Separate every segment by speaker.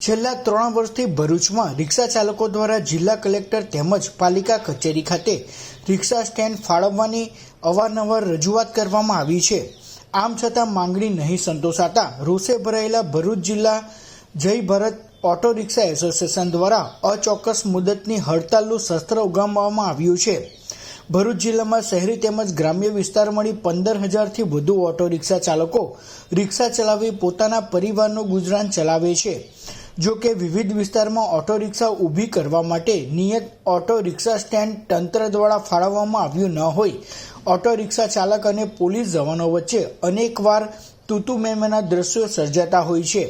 Speaker 1: છેલ્લા ત્રણ વર્ષથી ભરૂચમાં રિક્ષા ચાલકો દ્વારા જિલ્લા કલેક્ટર તેમજ પાલિકા કચેરી ખાતે રિક્ષા સ્ટેન્ડ ફાળવવાની અવારનવાર રજૂઆત કરવામાં આવી છે. આમ છતાં માંગણી નહીં સંતોષાતા રોષે ભરાયેલા ભરૂચ જિલ્લા જય ભારત ઓટો રિક્ષા એસોસિએશન દ્વારા અચોક્કસ મુદતની હડતાલનું શસ્ત્ર ઉગામવામાં આવ્યું છે. ભરૂચ જિલ્લામાં શહેરી તેમજ ગ્રામ્ય વિસ્તાર મળી પંદર હજારથી વધુ ઓટો રિક્ષા ચાલકો રિક્ષા ચલાવી પોતાના પરિવારનું ગુજરાન ચલાવે છે. જો કે વિવિધ વિસ્તારમાં ઓટો રિક્ષા ઊભી કરવા માટે નિયત ઓટો રિક્ષા સ્ટેન્ડ તંત્ર દ્વારા ફાળવવામાં આવ્યું ન હોય. ઓટો રિક્ષા ચાલક અને પોલીસ જવાનો વચ્ચે અનેકવાર તૂતુ મેમના દ્રશ્યો સર્જાતા હોય છે.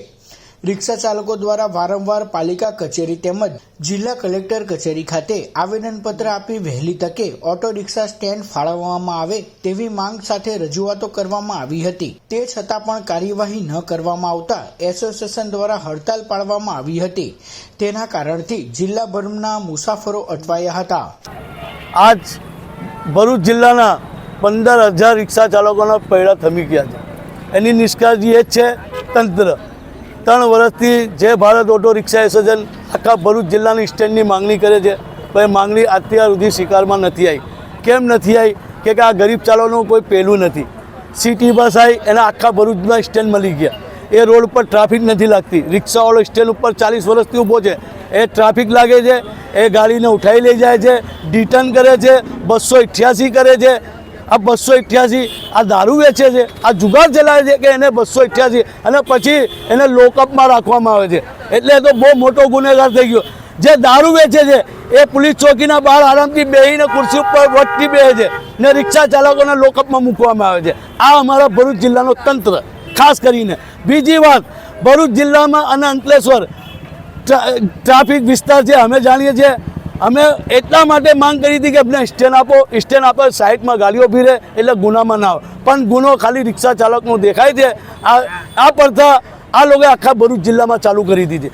Speaker 1: રિક્ષા ચાલકો દ્વારા વારંવાર પાલિકા કચેરી તેમજ જિલ્લા કલેક્ટર કચેરી ખાતે આવેદનપત્ર આપી વહેલી તકે ઓટો રિક્ષા સ્ટેન્ડ ફાળવવામાં આવે તેવી માંગ સાથે રજૂઆતો કરવામાં આવી હતી. તે છતાં પણ કાર્યવાહી ન કરવામાં આવતા એસોસિએશન દ્વારા હડતાલ પાડવામાં આવી હતી. તેના કારણથી જિલ્લાભરના મુસાફરો અટવાયા હતા.
Speaker 2: આજ ભરૂચ જિલ્લાના પંદર હજાર રિક્ષા ચાલકોના પૈડા થમી ગયા છે. એની નિષ્કાળજી એ જ છે તંત્ર. ત્રણ વર્ષથી જે ભારત ઓટો રિક્ષા એસોસિએશન આખા ભરૂચ જિલ્લાની સ્ટેન્ડની માંગણી કરે છે એ માંગણી અત્યાર સુધી સ્વીકારમાં નથી આવી. કેમ નથી આવી? કે આ ગરીબ ચાલવાનું કોઈ પહેલું નથી. સિટી બસ આવી, એના આખા ભરૂચના સ્ટેન્ડ મળી ગયા. એ રોડ ઉપર ટ્રાફિક નથી લાગતી. રિક્ષાવાળો સ્ટેન્ડ ઉપર ચાલીસ વર્ષથી ઊભો છે. એ ટ્રાફિક લાગે છે, એ ગાડીને ઉઠાવી લઈ જાય છે, ડિટર્ન કરે છે, બસો અઠ્યાસી કરે છે આ બસો અઠ્યાસી આ દારૂ વેચે છે, આ જુગાર ચલાવે છે કે એને બસો અઠ્યાસી? અને પછી એને લોકઅપમાં રાખવામાં આવે છે. એટલે તો બહુ મોટો ગુનેગાર થઈ ગયો. જે દારૂ વેચે છે, એ પોલીસ ચોકીના બહાર આરામથી બેહીને ખુરશી ઉપર વટથી બેહે છે ને રિક્ષા ચાલકોને લોકઅપમાં મૂકવામાં આવે છે. આ અમારા ભરૂચ જિલ્લાનો તંત્ર, ખાસ કરીને. બીજી વાત, ભરૂચ જિલ્લામાં અને અંકલેશ્વર ટ્રાફિક વિસ્તાર છે, અમે જાણીએ છીએ અમે એટલા માટે માંગ કરી હતી કે અમને સ્ટેન્ડ આપો સ્ટેન્ડ આપો, સાઈડમાં ગાડીઓ ફીરે એટલે ગુનામાં ના આવે. પણ ગુનો ખાલી રિક્ષા ચાલકનો દેખાય છે. આ આ પડતા આ લોકોએ આખા ભરૂચ જિલ્લામાં ચાલુ કરી દીધી.